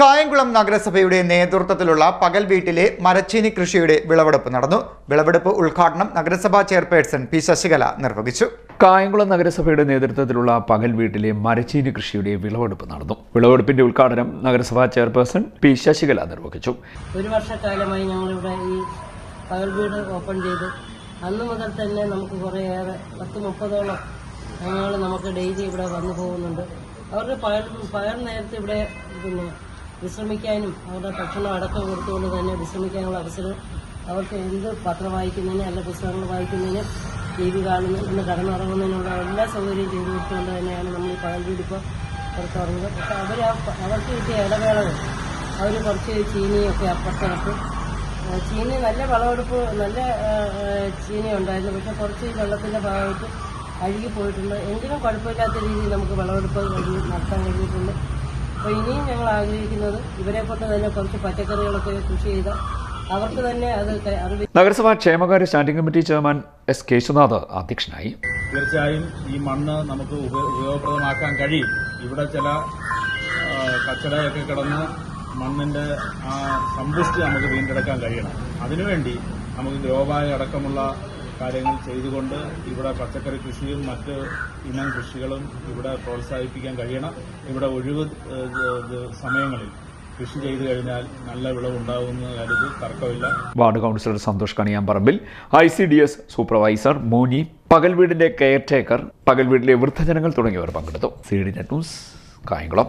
കായംകുളം നഗരസഭയുടെ നേതൃത്വത്തിലുള്ള പകൽ വീട്ടിലെ മരച്ചീനി കൃഷിയുടെ വിളവെടുപ്പ് നടന്നു. വിളവെടുപ്പ് ഉദ്ഘാടനം നഗരസഭാ ചെയർപേഴ്സൺ പി ശശികല നിർവഹിച്ചു. കായംകുളം നഗരസഭയുടെ നേതൃത്വത്തിലുള്ള പകൽ വീട്ടിലെ മരച്ചീനി കൃഷിയുടെ വിളവെടുപ്പ് നടന്നു. വിളവെടുപ്പിന്റെ ഉദ്ഘാടനം നഗരസഭാ ചെയർപേഴ്സൺ പി ശശികല നിർവഹിച്ചു. ഒരു വർഷക്കാലമായി ഞങ്ങളിവിടെ ഈ പകൽ വീട് ഓപ്പൺ ചെയ്തു. അന്ന് മുതൽ തന്നെ നമുക്ക് കുറേയേറെ പത്ത് മുപ്പതോളം ഞങ്ങൾ നമുക്ക് ഡെയിലി ഇവിടെ വന്നു പോകുന്നുണ്ട്. അവരുടെ പകൽ പകൽ നേരത്തെ ഇവിടെ പിന്നെ വിശ്രമിക്കാനും അവരുടെ ഭക്ഷണം അടക്കം കൊടുത്തുകൊണ്ട് തന്നെ വിശ്രമിക്കാനുള്ള അവസരം അവർക്ക് എന്ത് പത്രം വായിക്കുന്നതിന് അല്ല പുസ്തകങ്ങൾ വായിക്കുന്നതിന് ടി വി കാണുന്നതിന് കടന്നുറങ്ങുന്നതിനുള്ള എല്ലാ സൗകര്യവും ചെയ്തു കൊടുത്തുകൊണ്ട് തന്നെയാണ് നമ്മൾ ഈ ഇപ്പോൾ പുറത്തിറങ്ങുന്നത്. പക്ഷെ അവർ അവർക്ക് കിട്ടിയ ഇടവേളകൾ അവർ കുറച്ച് ചീനിയൊക്കെ അപ്പുറത്തേക്ക് ചീനി നല്ല വിളവെടുപ്പ് നല്ല ചീനി ഉണ്ടായിരുന്നു. പക്ഷെ കുറച്ച് വെള്ളത്തിന്റെ ഭാഗമായിട്ട് അഴുകിപ്പോയിട്ടുണ്ട് എങ്കിലും കുഴപ്പമില്ലാത്ത രീതിയിൽ നമുക്ക് വിളവെടുപ്പ് നടത്താൻ കഴിഞ്ഞിട്ടുണ്ട്. അപ്പോൾ ഇനിയും ഞങ്ങൾ ആഗ്രഹിക്കുന്നത് ഇവരെ കൊണ്ട് തന്നെ കുറച്ച് പച്ചക്കറികളൊക്കെ കൃഷി ചെയ്ത അവർക്ക് തന്നെ അത് അറിവ് നഗരസഭാ ക്ഷേമകാര്യ standing committee chairman S Keshunath അധ്യക്ഷനായി. തീർച്ചയായും ഈ മണ്ണ് നമുക്ക് ഉപയോഗപ്രദമാക്കാൻ കഴിയും. ഇവിടെ ചില കച്ചടയൊക്കെ കിടന്ന് മണ്ണിന്റെ ആ സമ്പുഷ്ടി നമുക്ക് വീണ്ടെടുക്കാൻ കഴിയണം. അതിനുവേണ്ടി നമുക്ക് ഗ്രോബായ അടക്കമുള്ള കാര്യങ്ങൾ ചെയ്തുകൊണ്ട് ഇവിടെ പച്ചക്കറി കൃഷിയും മറ്റ് ഇനം കൃഷികളും ഇവിടെ പ്രോത്സാഹിപ്പിക്കാൻ കഴിയണം. ഇവിടെ ഒഴിവ് സമയങ്ങളിൽ കൃഷി ചെയ്തു കഴിഞ്ഞാൽ നല്ല വിളവുണ്ടാകുന്ന കാര്യത്തിൽ തർക്കമില്ല. Ward councillor Santhosh Kaniyamparambil I C D S supervisor Moni പകൽ വീടിന്റെ കെയർ ടേക്കർ പകൽ വീട്ടിലെ വൃദ്ധജനങ്ങൾ തുടങ്ങിയവർ പങ്കെടുത്തു. C D net news Kayamkulam.